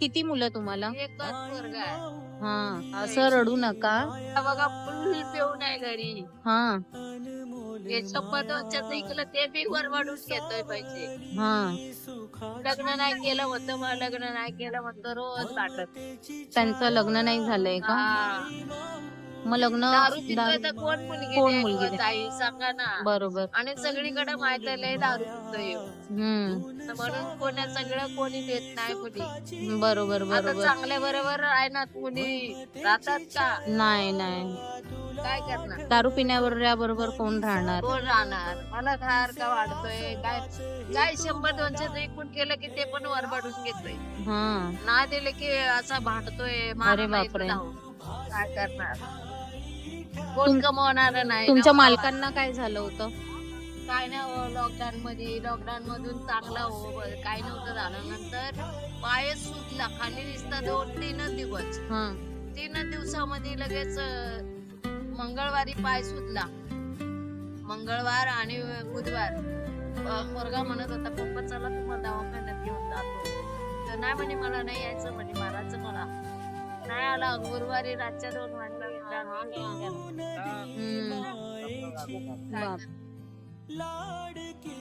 किती मुलं तुम्हाला? एकच पोरगा आहे. हा असं रडू नका. हा बघा फुल पिऊन आहे घरी. हा. हे ते बी वरवाडून घेतोय पैसे हा. लग्न नाही केलं होतं मग लग्न नाही केलं म्हणतो रोज वाटत त्यांचं लग्न नाही झालंय का? मग लग्न दारू पितोय दारू- तर कोण मुलगी कोण मुलगी कोण? ताई सांगा ना. बरोबर. आणि सगळीकडे माहीत आहे लय दारू पितोय. ह्यो. हम्म. तर म्हणून कोणा सगळं कोणी देत नाही मुली बरोबर आता बरोबर. चांगल्या बरोबर आहे ना मुली राहतात का? नाही नाही. काय करणार? दारू पिण्यावर बरोबर कोण राहणार? कोण राहणार? मला धार का वाढतोय? काय काय शंभर दोनशे विकून केलं की ते पण वरबाडून घेतोय. हा. ना दिले की असा भांडतोय अरे मारून बापरे. काय करणार? कोण कमवणार नाही तुमच्या. मालकांना काय झालं होतं? काय नाही हो लॉकडाऊन मध्ये लॉकडाऊन मधून चांगला हो काय नव्हतं झालं नंतर पायच सुटला. खाली दिसता दोन तीनच दिवस. हा. तीनच दिवसामध्ये लगेच मंगळवारी पाय सुटला. मंगळवार आणि बुधवार. पोरगा म्हणत होता पप्पा चला तुम्हाला दवाखान्यात घेऊन जातो. तर नाही म्हणे मला नाही यायचं म्हणे मारायचं मला. नाही आला. गुरुवारी रातच्या दोन वाजता हम्म. बाप